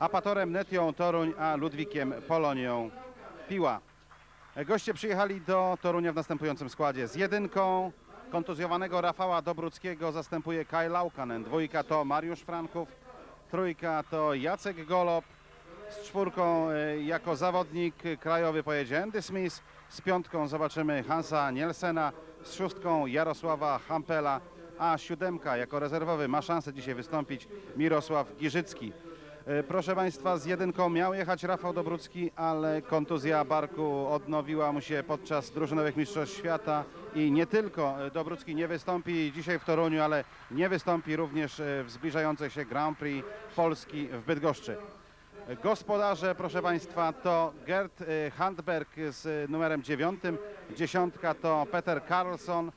Apatorem Netią Toruń, a Ludwikiem Polonią Piła. Goście przyjechali do Torunia w następującym składzie. Z jedynką kontuzjowanego Rafała Dobruckiego zastępuje Kaj Laukanen. Dwójka to Mariusz Franków. Trójka to Jacek Golob. Z czwórką e, jako zawodnik krajowy pojedzie Andy Smith. Z piątką zobaczymy Hansa Nielsena. Z szóstką Jarosława Hampela. A siódemka jako rezerwowy ma szansę dzisiaj wystąpić Mirosław Giżycki. E, Proszę Państwa, z jedynką miał jechać Rafał Dobrucki, ale kontuzja barku odnowiła mu się podczas drużynowych mistrzostw świata. I nie tylko e, Dobrucki nie wystąpi dzisiaj w Toruniu, ale nie wystąpi również e, w zbliżającej się Grand Prix Polski w Bydgoszczy. Gospodarze, proszę Państwa, to Gerd Handberg z numerem dziewiątym, dziesiątka to Peter Karlsson,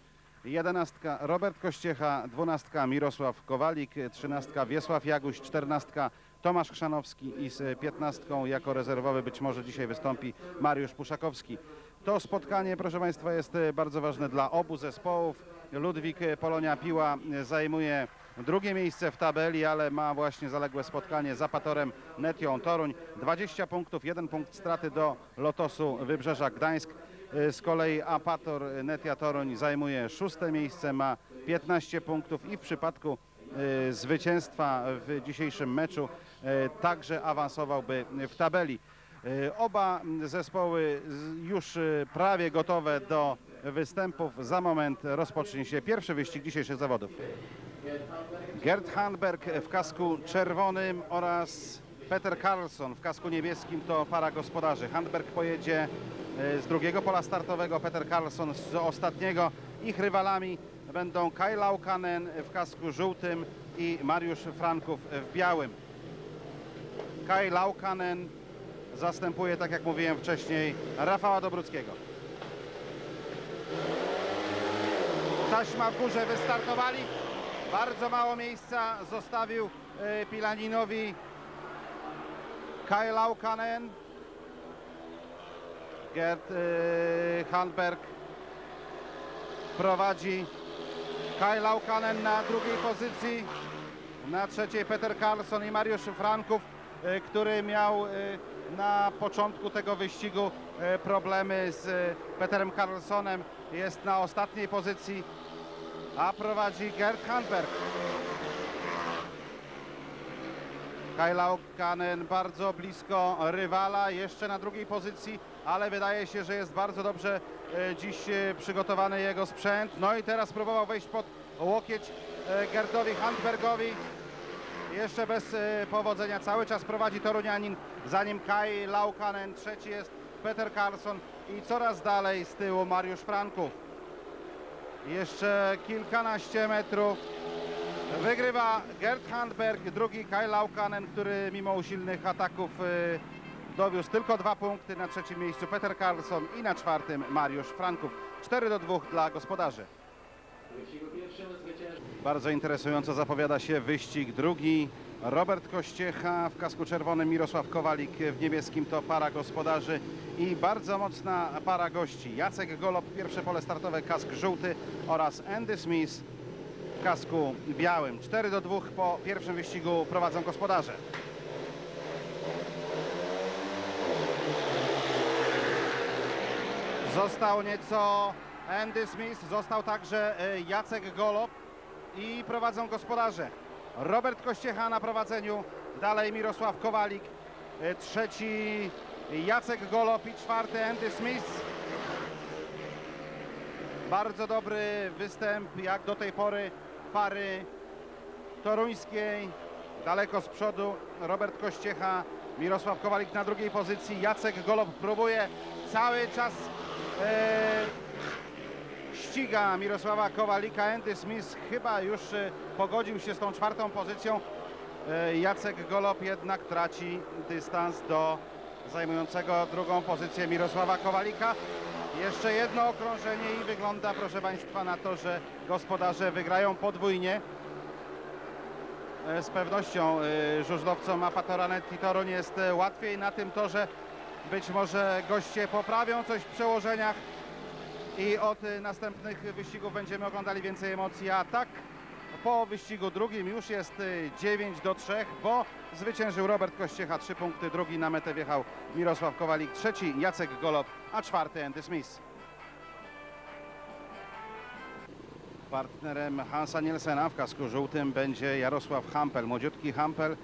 jedenastka Robert Kościecha, dwunastka Mirosław Kowalik, trzynastka Wiesław Jaguś, czternastka Tomasz Chrzanowski i z piętnastką jako rezerwowy być może dzisiaj wystąpi Mariusz Puszakowski. To spotkanie, proszę Państwa, jest e, bardzo ważne dla obu zespołów. Ludwik e, Polonia Piła e, zajmuje drugie miejsce w tabeli, ale ma właśnie zaległe spotkanie z Apatorem Netią Toruń. 20 punktów, jeden punkt straty do Lotosu Wybrzeża Gdańsk. Z kolei Apator Netia Toruń zajmuje szóste miejsce, ma 15 punktów i w przypadku zwycięstwa w dzisiejszym meczu także awansowałby w tabeli. E, Oba zespoły już e, prawie gotowe do występów. Za moment rozpocznie się pierwszy wyścig dzisiejszych zawodów. Gerd Handberg w kasku czerwonym oraz Peter Karlsson w kasku niebieskim to para gospodarzy. Handberg pojedzie e, z drugiego pola startowego, Peter Karlsson z ostatniego. Ich rywalami będą Kai Laukanen w kasku żółtym i Mariusz Franków w białym. Kai Laukanen zastępuje, tak jak mówiłem wcześniej, Rafała Dobruckiego. Taśma w górze wystartowali. Bardzo mało miejsca zostawił e, Pilaninowi Kai Laukanen. Gerd e, Handberg prowadzi Kai Laukanen na drugiej pozycji. Na trzeciej Peter Karlsson i Mariusz Franków, który miał e, na początku tego wyścigu e, problemy z e, Peterem Karlssonem. Jest na ostatniej pozycji, a prowadzi Gerd Handberg. Kai Laukanen bardzo blisko rywala, jeszcze na drugiej pozycji, ale wydaje się, że jest bardzo dobrze e, dziś e, przygotowany jego sprzęt. No i teraz próbował wejść pod łokieć e, Gerdowi Handbergowi. Jeszcze bez e, powodzenia. Cały czas prowadzi Torunianin, za nim Kai Laukanen, trzeci jest Peter Karlsson i coraz dalej z tyłu Mariusz Franków. Jeszcze kilkanaście metrów. Wygrywa Gerd Handberg, drugi Kai Laukanen, który mimo usilnych ataków e, dowiózł tylko dwa punkty. Na trzecim miejscu Peter Karlsson i na czwartym Mariusz Franków. 4 do 2 dla gospodarzy. Bardzo interesująco zapowiada się wyścig drugi. Robert Kościecha w kasku czerwonym, Mirosław Kowalik w niebieskim to para gospodarzy i bardzo mocna para gości. Jacek Golob, pierwsze pole startowe, kask żółty oraz Andy Smith w kasku białym. 4 do 2 po pierwszym wyścigu prowadzą gospodarze. Został nieco Andy Smith, został także e, Jacek Golob i prowadzą gospodarze. Robert Kościecha na prowadzeniu, dalej Mirosław Kowalik, e, trzeci Jacek Golob i czwarty Andy Smith. Bardzo dobry występ jak do tej pory pary toruńskiej. Daleko z przodu Robert Kościecha, Mirosław Kowalik na drugiej pozycji. Jacek Golob próbuje cały czas e, ściga Mirosława Kowalika. Andy Smith chyba już e, pogodził się z tą czwartą pozycją. E, Jacek Golob jednak traci dystans do zajmującego drugą pozycję Mirosława Kowalika. Jeszcze jedno okrążenie i wygląda, proszę Państwa, na to, że gospodarze wygrają podwójnie. E, Z pewnością żużlowcom Apatoranet i Toruń jest łatwiej na tym torze. Być może goście poprawią coś w przełożeniach i od następnych wyścigów będziemy oglądali więcej emocji, a tak po wyścigu drugim już jest y, 9 do 3, bo zwyciężył Robert Kościecha 3 punkty, drugi na metę wjechał Mirosław Kowalik, trzeci Jacek Golob, a czwarty Andy Smith. Partnerem Hansa Nielsena w kasku żółtym będzie Jarosław Hampel, młodziutki Hampel.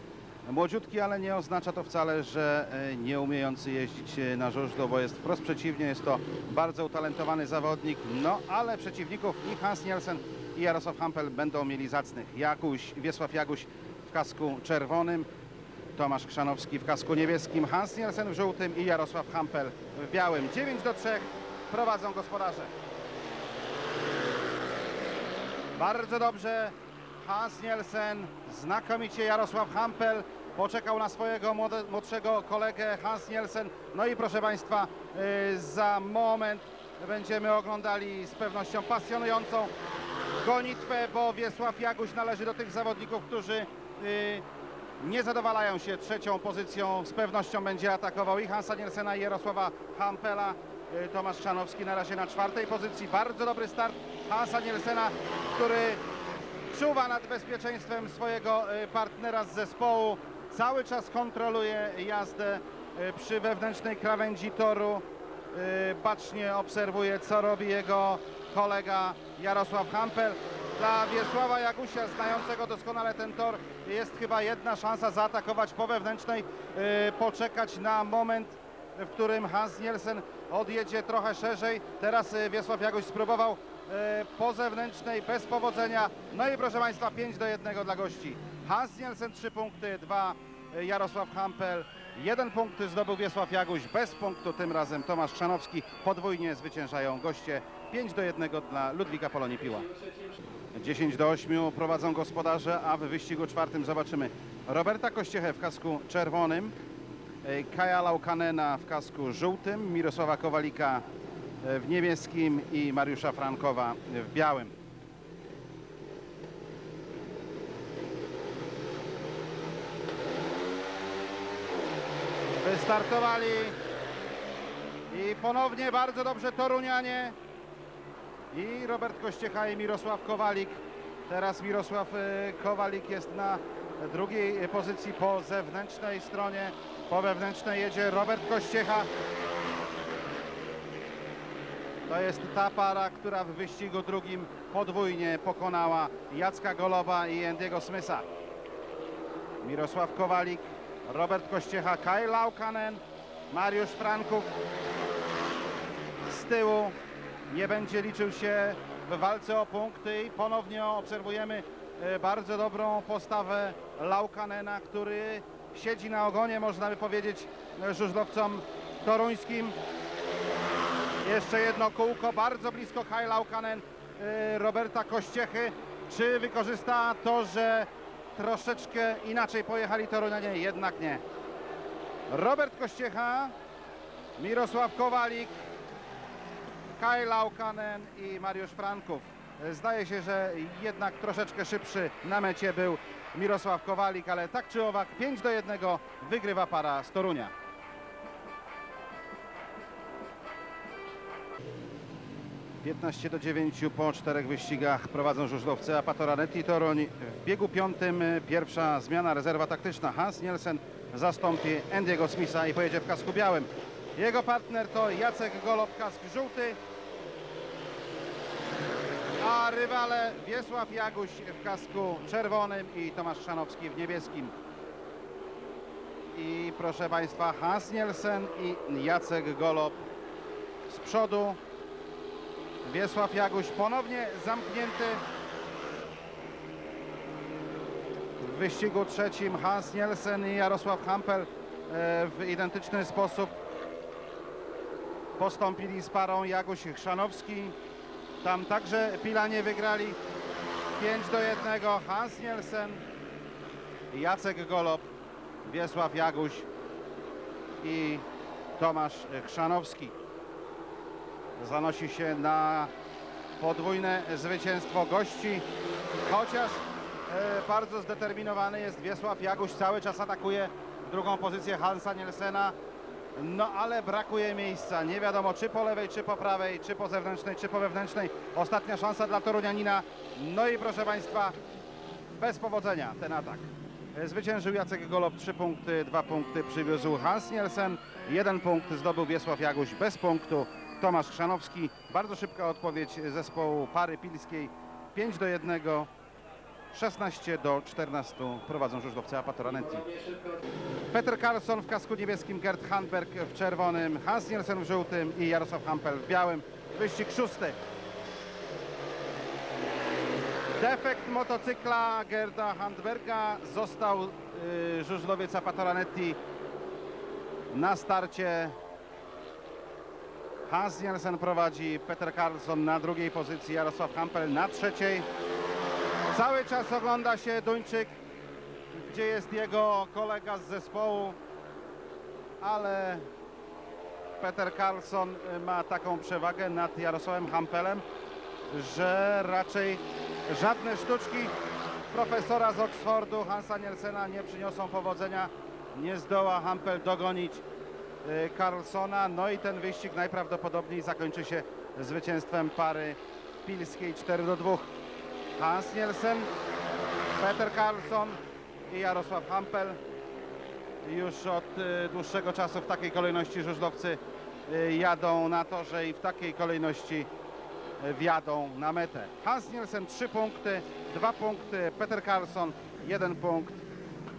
Młodziutki, ale nie oznacza to wcale, że e, nie umiejący jeździć e, na żużlu, bo jest wprost przeciwnie, jest to bardzo utalentowany zawodnik, no ale przeciwników i Hans Nielsen i Jarosław Hampel będą mieli zacnych. Jakuś, Wiesław Jaguś w kasku czerwonym, Tomasz Krzanowski w kasku niebieskim, Hans Nielsen w żółtym i Jarosław Hampel w białym. 9 do 3 prowadzą gospodarze. Bardzo dobrze. Hans Nielsen, znakomicie Jarosław Hampel poczekał na swojego młodszego kolegę Hans Nielsen. No i proszę Państwa, y, za moment będziemy oglądali z pewnością pasjonującą gonitwę, bo Wiesław Jaguś należy do tych zawodników, którzy y, nie zadowalają się trzecią pozycją. Z pewnością będzie atakował i Hansa Nielsena i Jarosława Hampela. Y, Tomasz Czanowski na razie na czwartej pozycji. Bardzo dobry start Hansa Nielsena, który czuwa nad bezpieczeństwem swojego partnera z zespołu. Cały czas kontroluje jazdę y, przy wewnętrznej krawędzi toru. Y, Bacznie obserwuje, co robi jego kolega Jarosław Hampel. Dla Wiesława Jagusia, znającego doskonale ten tor, jest chyba jedna szansa zaatakować po wewnętrznej, y, poczekać na moment, w którym Hans Nielsen odjedzie trochę szerzej. Teraz Wiesław Jaguś spróbował po zewnętrznej bez powodzenia. No i proszę Państwa, 5 do 1 dla gości. Hans Nielsen 3 punkty, 2 Jarosław Hampel, jeden punkt zdobył Wiesław Jaguś, bez punktu tym razem Tomasz Chrzanowski. Podwójnie zwyciężają goście 5 do 1 dla Ludwika Polonii Piła. 10 do 8 prowadzą gospodarze, a w wyścigu czwartym zobaczymy Roberta Kościechę w kasku czerwonym, e, Kaja Laukanena w kasku żółtym, Mirosława Kowalika e, w niebieskim i Mariusza Frankowa w białym. Wystartowali i ponownie bardzo dobrze Torunianie i Robert Kościecha i Mirosław Kowalik. Teraz Mirosław e, Kowalik jest na drugiej pozycji po zewnętrznej stronie. Po wewnętrznej jedzie Robert Kościecha. To jest ta para, która w wyścigu drugim podwójnie pokonała Jacka Goloba i Andiego Smysa. Mirosław Kowalik, Robert Kościecha, Kaj Laukanen, Mariusz Franków z tyłu nie będzie liczył się w walce o punkty i ponownie obserwujemy e, bardzo dobrą postawę Laukanena, który siedzi na ogonie, można by powiedzieć, e, żużlowcom toruńskim. Jeszcze jedno kółko, bardzo blisko Kaj Laukanen e, Roberta Kościechy. Czy wykorzysta to, że troszeczkę inaczej pojechali Torunianie? Jednak nie. Robert Kościecha, Mirosław Kowalik, Kaj Laukanen i Mariusz Franków. Zdaje się, że jednak troszeczkę szybszy na mecie był Mirosław Kowalik, ale tak czy owak 5 do 1 wygrywa para z Torunia. Piętnaście do 9 po czterech wyścigach prowadzą żużlowcy Apatoranetti Toruń. W biegu piątym pierwsza zmiana, rezerwa taktyczna. Hans Nielsen zastąpi Andiego Smitha i pojedzie w kasku białym. Jego partner to Jacek Golob, kask żółty, a rywale Wiesław Jaguś w kasku czerwonym i Tomasz Szanowski w niebieskim. I proszę Państwa, Hans Nielsen i Jacek Golob z przodu. Wiesław Jaguś ponownie zamknięty. W wyścigu trzecim Hans Nielsen i Jarosław Hampel e, w identyczny sposób postąpili z parą Jaguś Chrzanowski. Tam także Pilanie wygrali 5 do 1. Hans Nielsen, Jacek Golob, Wiesław Jaguś i Tomasz Chrzanowski. Zanosi się na podwójne zwycięstwo gości, chociaż e, bardzo zdeterminowany jest Wiesław Jaguś, cały czas atakuje drugą pozycję Hansa Nielsena. No ale brakuje miejsca. Nie wiadomo czy po lewej, czy po prawej, czy po zewnętrznej, czy po wewnętrznej. Ostatnia szansa dla Torunianina. No i proszę Państwa, bez powodzenia ten atak. E, Zwyciężył Jacek Golob, 3 punkty, 2 punkty przywiózł Hans Nielsen, 1 punkt zdobył Wiesław Jaguś bez punktu. Tomasz Chrzanowski, bardzo szybka odpowiedź zespołu pary pilskiej, 5 do 1, 16 do 14 prowadzą żużlowcy Apatoranenti. Peter Karlsson w kasku niebieskim, Gerd Handberg w czerwonym, Hans Nielsen w żółtym i Jarosław Hampel w białym. Wyścig szósty. Defekt motocykla Gerda Handberga został y, żużlowiec na starcie. Hans Nielsen prowadzi, Peter Karlsson na drugiej pozycji, Jarosław Hampel na trzeciej. Cały czas ogląda się Duńczyk, gdzie jest jego kolega z zespołu, ale Peter Karlsson ma taką przewagę nad Jarosławem Hampelem, że raczej żadne sztuczki profesora z Oxfordu Hansa Nielsena nie przyniosą powodzenia. Nie zdoła Hampel dogonić y, Karlsona. No i ten wyścig najprawdopodobniej zakończy się zwycięstwem pary pilskiej 4 do 2. Hans Nielsen, Peter Karlsson i Jarosław Hampel. Już od y, dłuższego czasu w takiej kolejności żużlowcy y, jadą na torze i w takiej kolejności wjadą na metę. Hans Nielsen 3 punkty, 2 punkty, Peter Karlsson 1 punkt,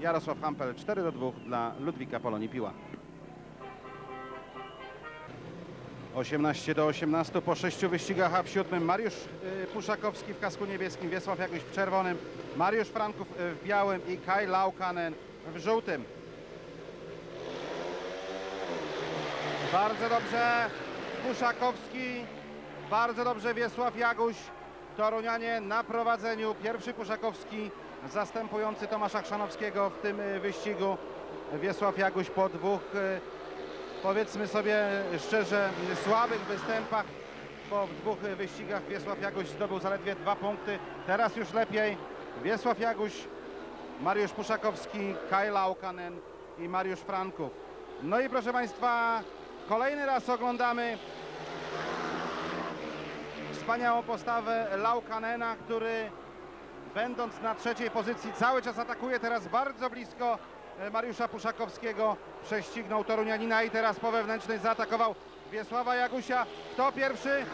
Jarosław Hampel 4 do 2 dla Ludwika Polonii Piła. 18 do 18 po sześciu wyścigach, a w siódmym Mariusz y, Puszakowski w kasku niebieskim, Wiesław Jakuś w czerwonym, Mariusz Franków y, w białym i Kai Laukanen w żółtym. Bardzo dobrze Puszakowski, bardzo dobrze Wiesław Jaguś. Torunianie na prowadzeniu. Pierwszy Puszakowski zastępujący Tomasza Chrzanowskiego w tym y, wyścigu. Wiesław Jaguś po dwóch, powiedzmy sobie szczerze, słabych występach. W dwóch wyścigach Wiesław Jaguś zdobył zaledwie dwa punkty. Teraz już lepiej. Wiesław Jaguś, Mariusz Puszakowski, Kaj Laukanen i Mariusz Franków. No i proszę Państwa, kolejny raz oglądamy wspaniałą postawę Laukanena, który będąc na trzeciej pozycji cały czas atakuje teraz bardzo blisko Mariusza Puszakowskiego. Prześcignął Torunianina i teraz po wewnętrznej zaatakował Wiesława Jagusia. Kto pierwszy?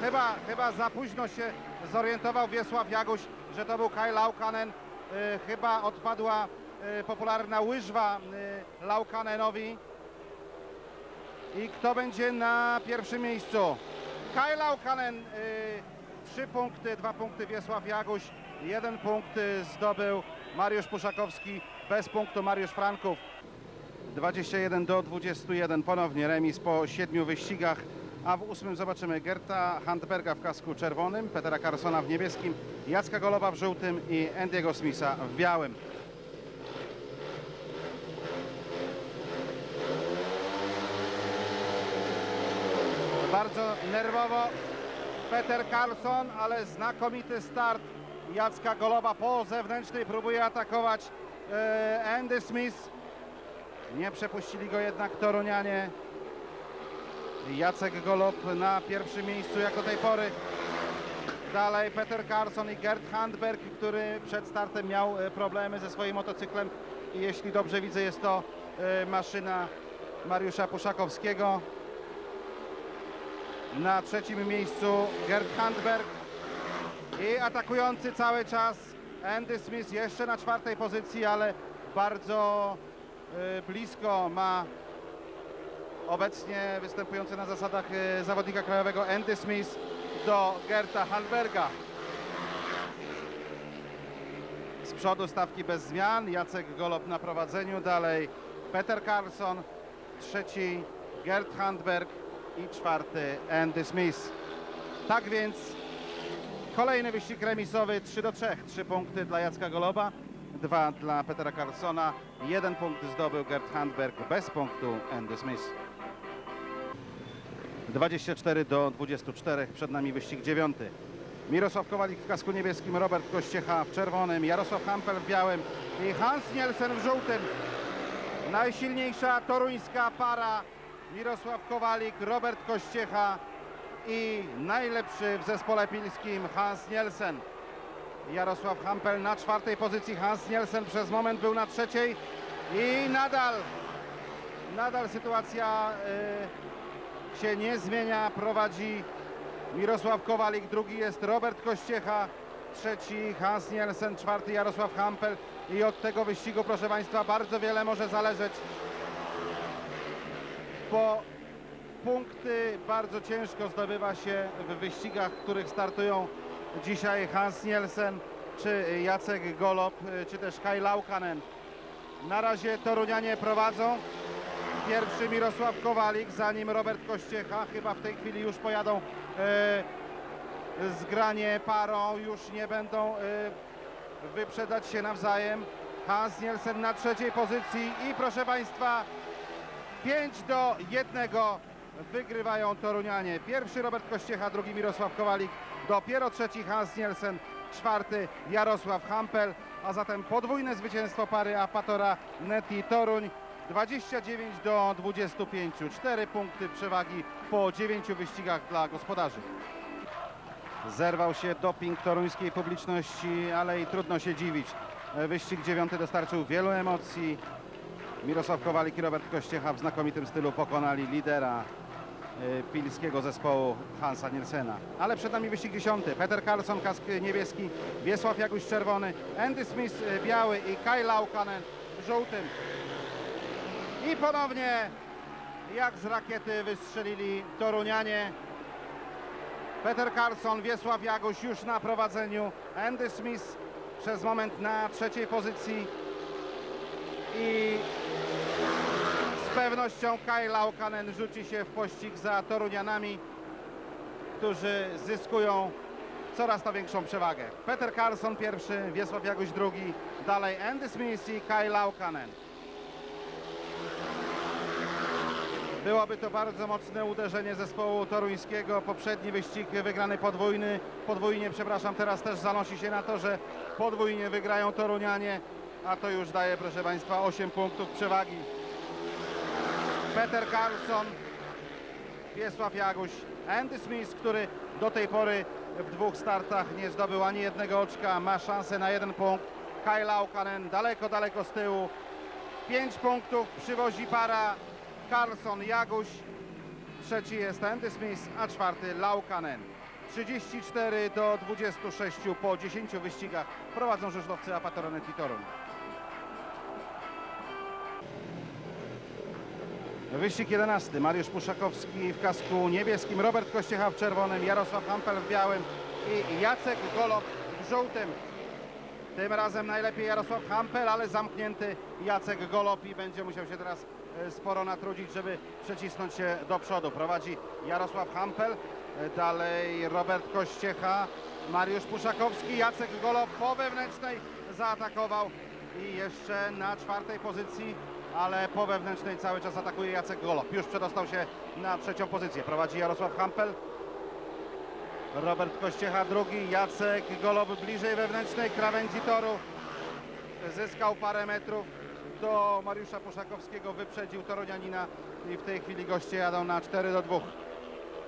Chyba, chyba za późno się zorientował Wiesław Jaguś, że to był Kaj Laukanen. E, Chyba odpadła e, popularna łyżwa e, Laukanenowi. I kto będzie na pierwszym miejscu? Kaj Laukanen, trzy punkty, dwa punkty Wiesław Jaguś, jeden punkt zdobył Mariusz Puszakowski, bez punktu Mariusz Franków. 21 do 21, ponownie remis po siedmiu wyścigach, a w ósmym zobaczymy Gerta Handberga w kasku czerwonym, Petera Carsona w niebieskim, Jacka Goloba w żółtym i Andy'ego Smitha w białym. Bardzo nerwowo Peter Carlson, ale znakomity start Jacka Goloba po zewnętrznej próbuje atakować Andy Smith. Nie przepuścili go jednak Torunianie. Jacek Golob na pierwszym miejscu jak do tej pory. Dalej Peter Carlson i Gerd Handberg, który przed startem miał e, problemy ze swoim motocyklem i jeśli dobrze widzę jest to e, maszyna Mariusza Puszakowskiego. Na trzecim miejscu Gerd Handberg i atakujący cały czas Andy Smith jeszcze na czwartej pozycji, ale bardzo y, blisko ma obecnie występujący na zasadach y, zawodnika krajowego Andy Smith do Gerta Handberga. Z przodu stawki bez zmian, Jacek Golob na prowadzeniu, dalej Peter Carlson, trzeci Gerd Handberg i czwarty Andy Smith. Tak więc kolejny wyścig remisowy 3 do 3. 3 punkty dla Jacka Goloba, 2 dla Petera Carlsona, jeden punkt zdobył Gerd Handberg bez punktu Andy Smith. 24 do 24, przed nami wyścig dziewiąty. Mirosław Kowalik w kasku niebieskim, Robert Kościecha w czerwonym, Jarosław Hampel w białym i Hans Nielsen w żółtym. Najsilniejsza toruńska para Mirosław Kowalik, Robert Kościecha i najlepszy w zespole pilskim Hans Nielsen. Jarosław Hampel na czwartej pozycji. Hans Nielsen przez moment był na trzeciej i nadal, nadal sytuacja y, się nie zmienia. Prowadzi Mirosław Kowalik, drugi jest Robert Kościecha, trzeci Hans Nielsen, czwarty Jarosław Hampel i od tego wyścigu, proszę Państwa, bardzo wiele może zależeć, bo punkty bardzo ciężko zdobywa się w wyścigach, w których startują dzisiaj Hans Nielsen, czy Jacek Golob, czy też Kai Laukanen. Na razie Torunianie prowadzą. Pierwszy Mirosław Kowalik, zanim Robert Kościecha. Chyba w tej chwili już pojadą e, zgranie parą, już nie będą e, wyprzedać się nawzajem. Hans Nielsen na trzeciej pozycji i proszę Państwa 5 do 1 wygrywają Torunianie. Pierwszy Robert Kościecha, drugi Mirosław Kowalik, dopiero trzeci Hans Nielsen, czwarty Jarosław Hampel, a zatem podwójne zwycięstwo pary Apatora Neti Toruń. 29 do 25, 4 punkty przewagi po 9 wyścigach dla gospodarzy. Zerwał się doping toruńskiej publiczności, ale i trudno się dziwić. Wyścig dziewiąty dostarczył wielu emocji. Mirosław Kowalik i Robert Kościecha w znakomitym stylu pokonali lidera pilskiego zespołu Hansa Nielsena. Ale przed nami wyścig dziesiąty. Peter Carlson, kask niebieski, Wiesław Jaguś czerwony, Andy Smith y, biały i Kai Laukanen żółtym. I ponownie jak z rakiety wystrzelili Torunianie. Peter Carlson, Wiesław Jaguś już na prowadzeniu. Andy Smith przez moment na trzeciej pozycji. I z pewnością Kai Laukanen rzuci się w pościg za Torunianami, którzy zyskują coraz to większą przewagę. Peter Carlson pierwszy, Wiesław Jaguś drugi, dalej Andy Smith i Kai Laukanen. Byłoby to bardzo mocne uderzenie zespołu toruńskiego. Poprzedni wyścig wygrany podwójny, podwójnie, przepraszam, teraz też zanosi się na to, że podwójnie wygrają Torunianie, a to już daje, proszę Państwa, 8 punktów przewagi. Peter Carlson, Wiesław Jaguś, Andy Smith, który do tej pory w dwóch startach nie zdobył ani jednego oczka, ma szansę na jeden punkt. Kai Laukanen daleko, daleko z tyłu. 5 punktów przywozi para Carlson Jaguś. Trzeci jest Andy Smith, a czwarty Laukanen. 34 do 26 po 10 wyścigach prowadzą żużlowcy Apatoronet i Wyścig 11. Mariusz Puszakowski w kasku niebieskim, Robert Kościecha w czerwonym, Jarosław Hampel w białym i Jacek Golob w żółtym. Tym razem najlepiej Jarosław Hampel, ale zamknięty Jacek Golob i będzie musiał się teraz e, sporo natrudzić, żeby przecisnąć się do przodu. Prowadzi Jarosław Hampel, e, dalej Robert Kościecha, Mariusz Puszakowski, Jacek Golob po wewnętrznej zaatakował i jeszcze na czwartej pozycji, ale po wewnętrznej cały czas atakuje Jacek Golob. Już przedostał się na trzecią pozycję. Prowadzi Jarosław Hampel, Robert Kościecha drugi, Jacek Golob bliżej wewnętrznej krawędzi toru. Zyskał parę metrów do Mariusza Puszakowskiego, wyprzedził Torunianina i w tej chwili goście jadą na 4 do 2.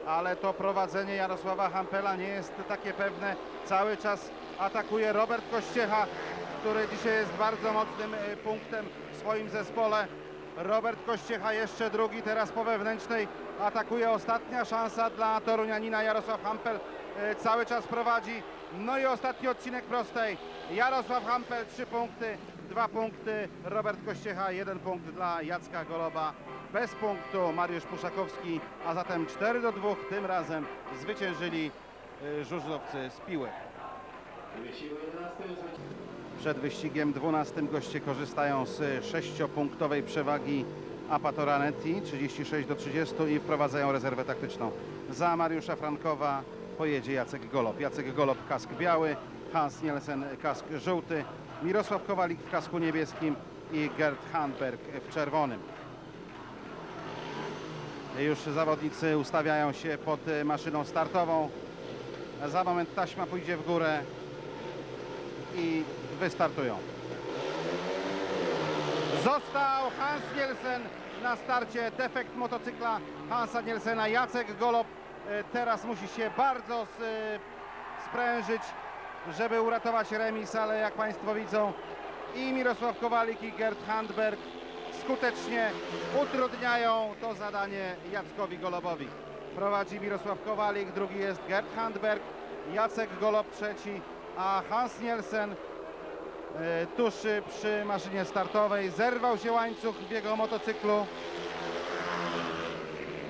Ale to prowadzenie Jarosława Hampela nie jest takie pewne. Cały czas atakuje Robert Kościecha, który dzisiaj jest bardzo mocnym e, punktem w swoim zespole. Robert Kościecha jeszcze drugi, teraz po wewnętrznej atakuje ostatnia szansa dla Torunianina Jarosław Hampel e, cały czas prowadzi. No i ostatni odcinek prostej. Jarosław Hampel trzy punkty, dwa punkty. Robert Kościecha jeden punkt dla Jacka Goloba. Bez punktu Mariusz Puszakowski, a zatem 4 do 2 tym razem zwyciężyli e, żużlowcy z Piły. Przed wyścigiem 12 goście korzystają z sześciopunktowej przewagi Apatoranetti 36 do 30 i wprowadzają rezerwę taktyczną. Za Mariusza Frankowa pojedzie Jacek Golob. Jacek Golob kask biały, Hans Nielsen kask żółty, Mirosław Kowalik w kasku niebieskim i Gerd Handberg w czerwonym. Już zawodnicy ustawiają się pod maszyną startową. Za moment taśma pójdzie w górę i wystartują. Został Hans Nielsen na starcie. Defekt motocykla Hansa Nielsena. Jacek Golob e, teraz musi się bardzo s- sprężyć żeby uratować remis, ale jak Państwo widzą i Mirosław Kowalik i Gerd Handberg skutecznie utrudniają to zadanie Jackowi Golobowi. Prowadzi Mirosław Kowalik, drugi jest Gerd Handberg, Jacek Golob trzeci, a Hans Nielsen e, tuż przy maszynie startowej. Zerwał się łańcuch w jego motocyklu.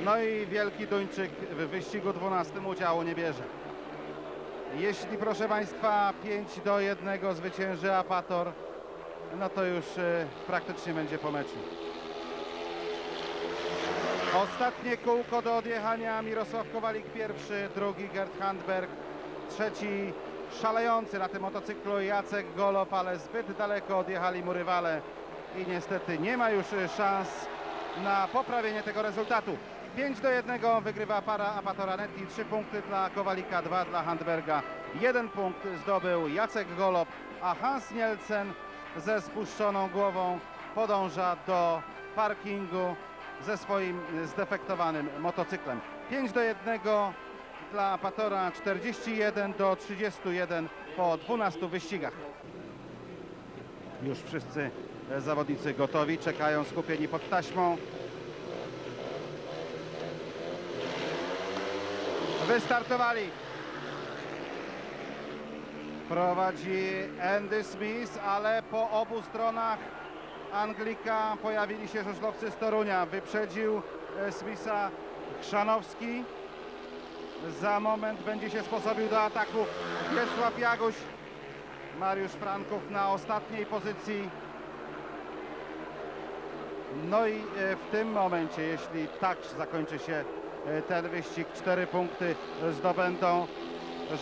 No i wielki Duńczyk w wyścigu 12 udziału nie bierze. Jeśli proszę Państwa 5 do 1 zwycięży Apator, no to już e, praktycznie będzie po meczu. Ostatnie kółko do odjechania Mirosław Kowalik pierwszy, drugi Gerd Handberg, trzeci szalejący na tym motocyklu Jacek Golob, ale zbyt daleko odjechali mu rywale i niestety nie ma już szans na poprawienie tego rezultatu. 5 do 1 wygrywa para Apatora Netti, 3 punkty dla Kowalika, 2 dla Handberga, 1 punkt zdobył Jacek Golob, a Hans Nielsen ze spuszczoną głową podąża do parkingu ze swoim zdefektowanym motocyklem. 5 do 1 dla Apatora, 41 do 31 po 12 wyścigach. Już wszyscy e, zawodnicy gotowi, czekają skupieni pod taśmą. Wystartowali. Prowadzi Andy Smith, ale po obu stronach Anglika pojawili się żużlowcy z Torunia. Wyprzedził e, Smitha Chrzanowski. Za moment będzie się sposobił do ataku Wiesław Jaguś. Mariusz Franków na ostatniej pozycji. No i e, w tym momencie, jeśli tak zakończy się e, ten wyścig, cztery punkty zdobędą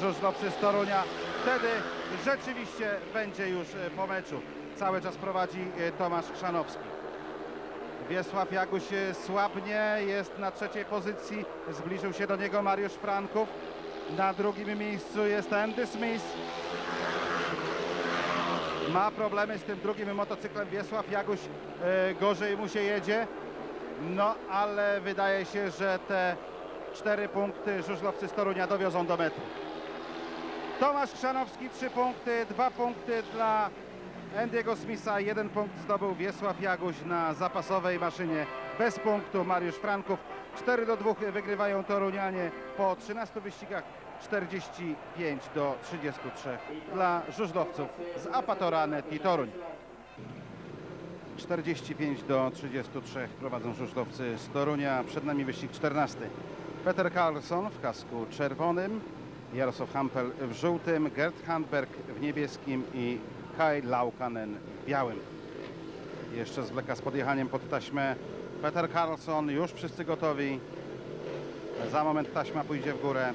żużlowcy z Torunia. Wtedy rzeczywiście będzie już e, po meczu. Cały czas prowadzi Tomasz Chrzanowski. Wiesław Jaguś e, słabnie, jest na trzeciej pozycji. Zbliżył się do niego Mariusz Franków. Na drugim miejscu jest Andy Smith. Ma problemy z tym drugim motocyklem Wiesław Jaguś. e, Gorzej mu się jedzie. No ale wydaje się, że te cztery punkty żużlowcy z Torunia dowiozą do mety. Tomasz Chrzanowski trzy punkty, dwa punkty dla Andy'ego Smitha, jeden punkt zdobył Wiesław Jaguś na zapasowej maszynie bez punktu. Mariusz Franków 4 do 2 wygrywają Torunianie po 13 wyścigach 45 do 33 dla żużlowców z Apatora Neti Toruń. 45 do 33 prowadzą żużlowcy z Torunia. Przed nami wyścig 14. Peter Carlson w kasku czerwonym, Jarosław Hampel w żółtym, Gerd Handberg w niebieskim i Kai Laukanen w białym. Jeszcze zwleka z podjechaniem pod taśmę Peter Carlson, już wszyscy gotowi. Za moment taśma pójdzie w górę.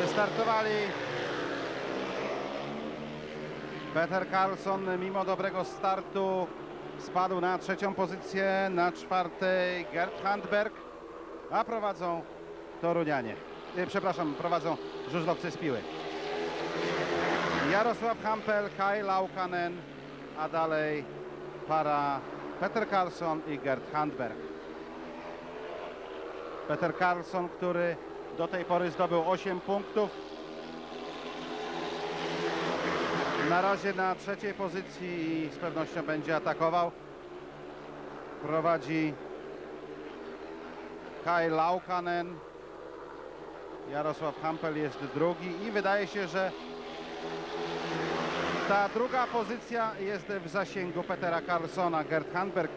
Wystartowali Peter Carlson mimo dobrego startu spadł na trzecią pozycję, na czwartej Gerd Handberg, a prowadzą Torunianie. E, Przepraszam, prowadzą żużlowcy z Piły. Jarosław Hampel, Kai Laukanen, a dalej para Peter Carlson i Gerd Handberg. Peter Carlson, który do tej pory zdobył 8 punktów, Na razie na trzeciej pozycji i z pewnością będzie atakował. Prowadzi Kai Laukanen. Jarosław Hampel jest drugi i wydaje się, że ta druga pozycja jest w zasięgu Petera Carlsona. Gerd Handberg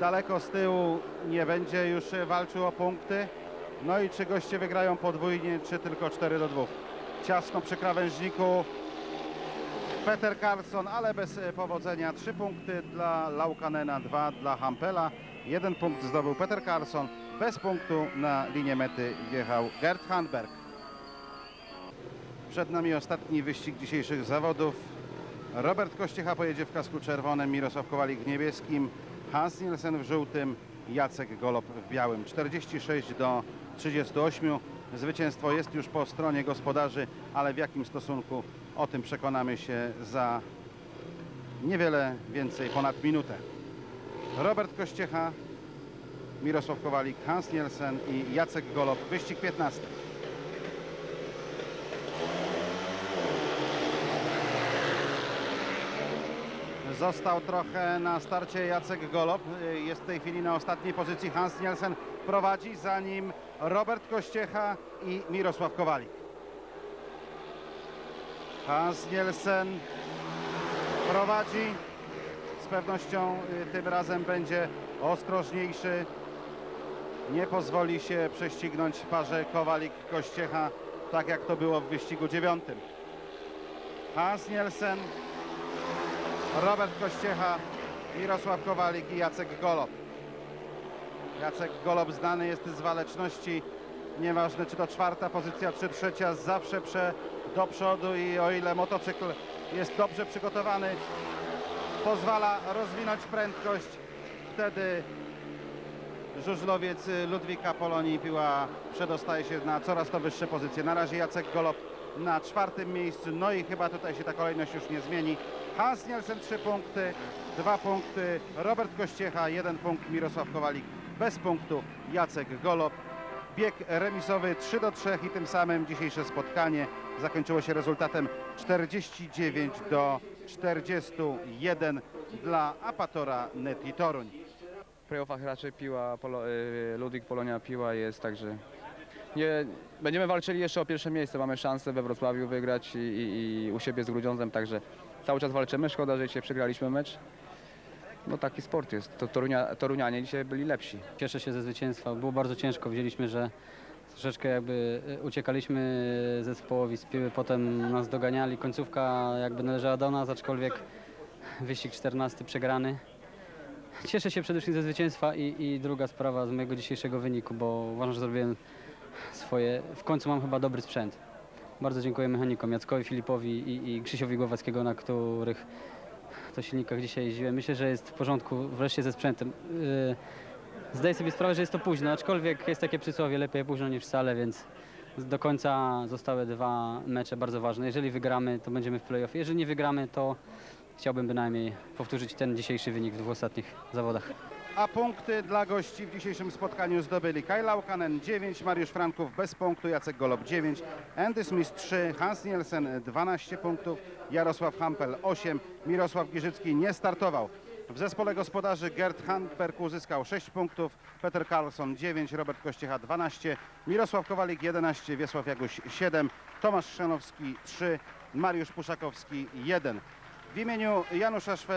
daleko z tyłu nie będzie już walczył o punkty. No i czy goście wygrają podwójnie, czy tylko 4 do 2. Ciasno przy krawężniku Peter Carlson, ale bez e, powodzenia. Trzy punkty dla Laukanena, dwa dla Hampela. Jeden punkt zdobył Peter Carlson. Bez punktu na linię mety wjechał Gerd Handberg. Przed nami ostatni wyścig dzisiejszych zawodów. Robert Kościecha pojedzie w kasku czerwonym, Mirosław Kowalik w niebieskim, Hans Nielsen w żółtym, Jacek Golob w białym. 46 do 38. Zwycięstwo jest już po stronie gospodarzy, ale w jakim stosunku o tym przekonamy się za niewiele więcej, ponad minutę. Robert Kościecha, Mirosław Kowalik, Hans Nielsen i Jacek Golob. Wyścig 15. Został trochę na starcie Jacek Golob. Jest w tej chwili na ostatniej pozycji. Hans Nielsen prowadzi, za nim Robert Kościecha i Mirosław Kowalik. Hans Nielsen prowadzi. Z pewnością y, tym razem będzie ostrożniejszy. Nie pozwoli się prześcignąć parze Kowalik-Kościecha, tak jak to było w wyścigu dziewiątym. Hans Nielsen, Robert Kościecha, Mirosław Kowalik i Jacek Golob. Jacek Golob znany jest z waleczności. Nieważne czy to czwarta pozycja, czy trzecia, zawsze prze do przodu i o ile motocykl jest dobrze przygotowany, pozwala rozwinąć prędkość, wtedy żużlowiec Ludwika Polonii Piła przedostaje się na coraz to wyższe pozycje. Na razie Jacek Golob na czwartym miejscu, no i chyba tutaj się ta kolejność już nie zmieni. Hans Nielsen 3 punkty, 2 punkty, Robert Kościecha 1 punkt, Mirosław Kowalik bez punktu, Jacek Golob. Bieg remisowy 3 do 3 i tym samym dzisiejsze spotkanie zakończyło się rezultatem 49 do 41 dla Apatora Neti Toruń. W playoffach raczej piła, Polo, y, Ludwik Polonia piła jest, także nie, będziemy walczyli jeszcze o pierwsze miejsce. Mamy szansę we Wrocławiu wygrać i, i, i u siebie z Grudziądzem, także cały czas walczymy. Szkoda, że dzisiaj przegraliśmy mecz. No taki sport jest. To Torunia, Torunianie dzisiaj byli lepsi. Cieszę się ze zwycięstwa. Było bardzo ciężko. Widzieliśmy, że troszeczkę jakby e, uciekaliśmy zespołowi z piły, potem nas doganiali. Końcówka jakby należała do nas, aczkolwiek wyścig 14 przegrany. Cieszę się przede wszystkim ze zwycięstwa i, i druga sprawa z mojego dzisiejszego wyniku, bo uważam, że zrobiłem swoje. W końcu mam chyba dobry sprzęt. Bardzo dziękuję mechanikom Jackowi Filipowi i, i Krzysiowi Głowackiego, na których to silnikach dzisiaj jeździłem. Myślę, że jest w porządku wreszcie ze sprzętem. Yy, Zdaję sobie sprawę, że jest to późno, aczkolwiek jest takie przysłowie lepiej późno niż wcale, więc do końca zostały dwa mecze bardzo ważne. Jeżeli wygramy, to będziemy w playoff. Jeżeli nie wygramy, to chciałbym bynajmniej powtórzyć ten dzisiejszy wynik w dwóch ostatnich zawodach. A punkty dla gości w dzisiejszym spotkaniu zdobyli Kaj Laukanen 9, Mariusz Franków bez punktu, Jacek Golob 9, Andy Smith 3, Hans Nielsen 12 punktów, Jarosław Hampel 8, Mirosław Giżycki nie startował. W zespole gospodarzy Gerd Handberg uzyskał 6 punktów, Peter Carlson 9, Robert Kościecha 12, Mirosław Kowalik 11, Wiesław Jaguś 7, Tomasz Szanowski 3, Mariusz Puszakowski 1. W imieniu Janusza Szwe